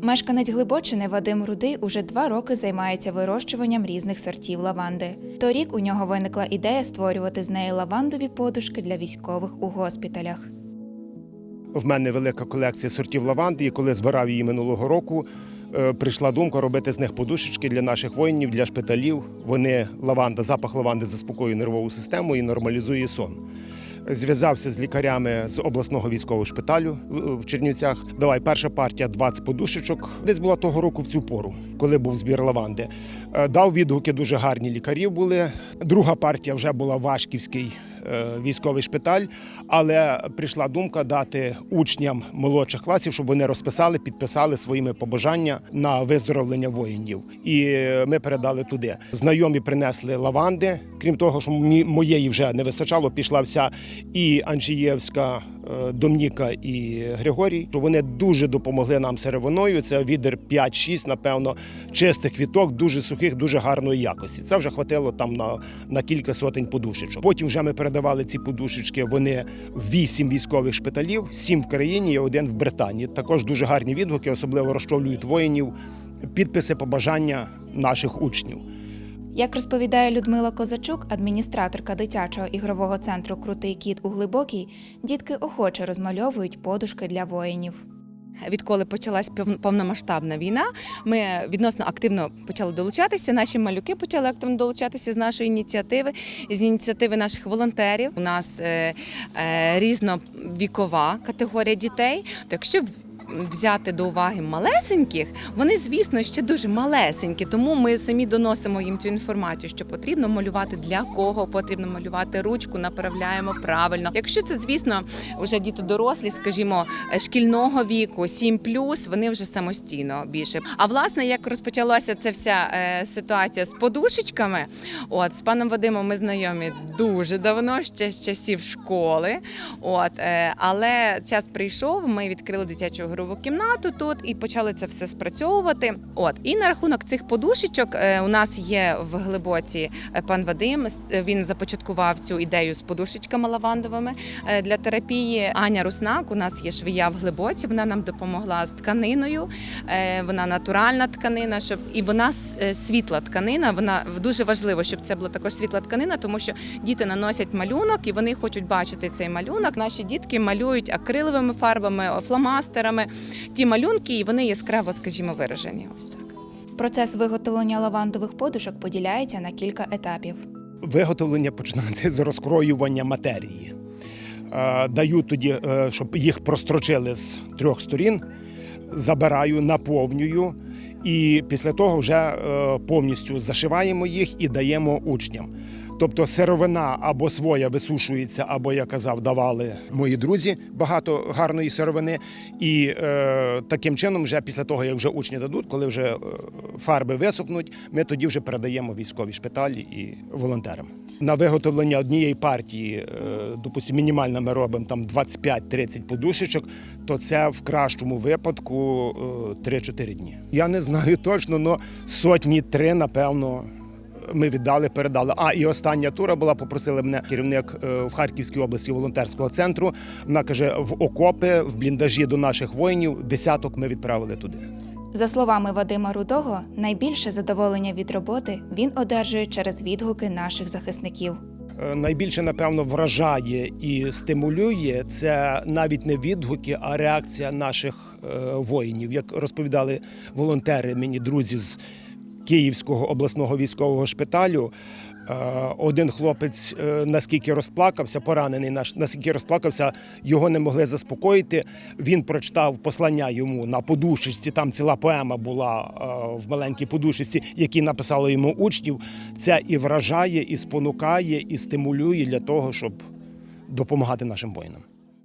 Мешканець Глибочини Вадим Рудий уже два роки займається вирощуванням різних сортів лаванди. Торік у нього виникла ідея створювати з неї лавандові подушки для військових у госпіталях. В мене велика колекція сортів лаванди, і коли збирав її минулого року, е, прийшла думка робити з них подушечки для наших воїнів, для шпиталів. Вони лаванда, запах лаванди заспокоює нервову систему і нормалізує сон. Зв'язався з лікарями з обласного військового шпиталю в- Чернівцях. Давай, перша партія 20 подушечок. Десь була того року в цю пору, коли був збір лаванди. Е, Дав відгуки дуже гарні лікарів були. Друга партія вже була Вашківський військовий шпиталь, але прийшла думка дати учням молодших класів, щоб вони розписали, підписали своїми побажання на виздоровлення воїнів. І е, ми передали туди. Знайомі принесли лаванди. Крім того, що моєї вже не вистачало, пішла вся і Анчієвська, е, Домніка і Григорій. Що вони дуже допомогли нам сировиною. Це відер 5-6, напевно, чистих квіток, дуже сухих, дуже гарної якості. Це вже хватило там на, на кілька сотень подушечок. Потім вже ми передавали ці подушечки. Вони вісім військових шпиталів, сім в країні і один в Британії. Також дуже гарні відгуки, особливо розчовлюють воїнів, підписи, побажання наших учнів. Як розповідає Людмила Козачук, адміністраторка дитячого ігрового центру Крутий кіт у Глибокій, дітки охоче розмальовують подушки для воїнів. Відколи почалась пов- повномасштабна війна, ми відносно активно почали долучатися. Наші малюки почали активно долучатися з нашої ініціативи, з ініціативи наших волонтерів. У нас е, е, різновікова категорія дітей. То якщо взяти до уваги малесеньких, вони, звісно, ще дуже малесенькі, тому ми самі доносимо їм цю інформацію, що потрібно малювати для кого потрібно малювати ручку, направляємо правильно. Якщо це, звісно, вже діти дорослі, скажімо, шкільного віку, 7+, вони вже самостійно більше. А власне, як розпочалася ця вся е, ситуація з подушечками, от з паном Вадимом ми знайомі дуже давно, ще з часів школи. От, е, але час прийшов, ми відкрили дитячу ігрову кімнату тут і почали це все спрацьовувати. От і на рахунок цих подушечок е, у нас є в глибоці е, пан Вадим. Він започаткував цю ідею з подушечками лавандовими е, для терапії. Аня Руснак у нас є швія в глибоці. Вона нам допомогла з тканиною. Е, Вона натуральна тканина, щоб і вона е, світла тканина. Вона дуже важливо, щоб це була також світла тканина, тому що діти наносять малюнок і вони хочуть бачити цей малюнок. Наші дітки малюють акриловими фарбами, фломастерами ті малюнки, і вони яскраво, скажімо, виражені. Ось так. Процес виготовлення лавандових подушок поділяється на кілька етапів. Виготовлення починається з розкроювання матерії. Е, Даю тоді, е, щоб їх прострочили з трьох сторін, забираю, наповнюю, і після того вже е, повністю зашиваємо їх і даємо учням. Тобто сировина або своя висушується, або я казав, давали мої друзі багато гарної сировини. І е, таким чином, вже після того, як вже учні дадуть, коли вже е, фарби висохнуть, ми тоді вже передаємо військові шпиталі і волонтерам. На виготовлення однієї партії, е, допустимо, мінімально ми робимо там 25-30 подушечок, то це в кращому випадку е, 3-4 дні. Я не знаю точно, але сотні три, напевно, ми віддали, передали. А і остання тура була. Попросили мене керівник е, в Харківській області волонтерського центру. Вона каже: в окопи, в бліндажі до наших воїнів десяток ми відправили туди. За словами Вадима Рудого, найбільше задоволення від роботи він одержує через відгуки наших захисників. Е, Найбільше, напевно, вражає і стимулює це навіть не відгуки, а реакція наших е, воїнів. Як розповідали волонтери, мені друзі з Київського обласного військового шпиталю. е, Один хлопець е, наскільки розплакався, поранений наш, наскільки розплакався, його не могли заспокоїти. Він прочитав послання йому на подушечці. Там ціла поема була е, в маленькій подушечці, які написали йому учнів. Це і вражає, і спонукає, і стимулює для того, щоб допомагати нашим воїнам.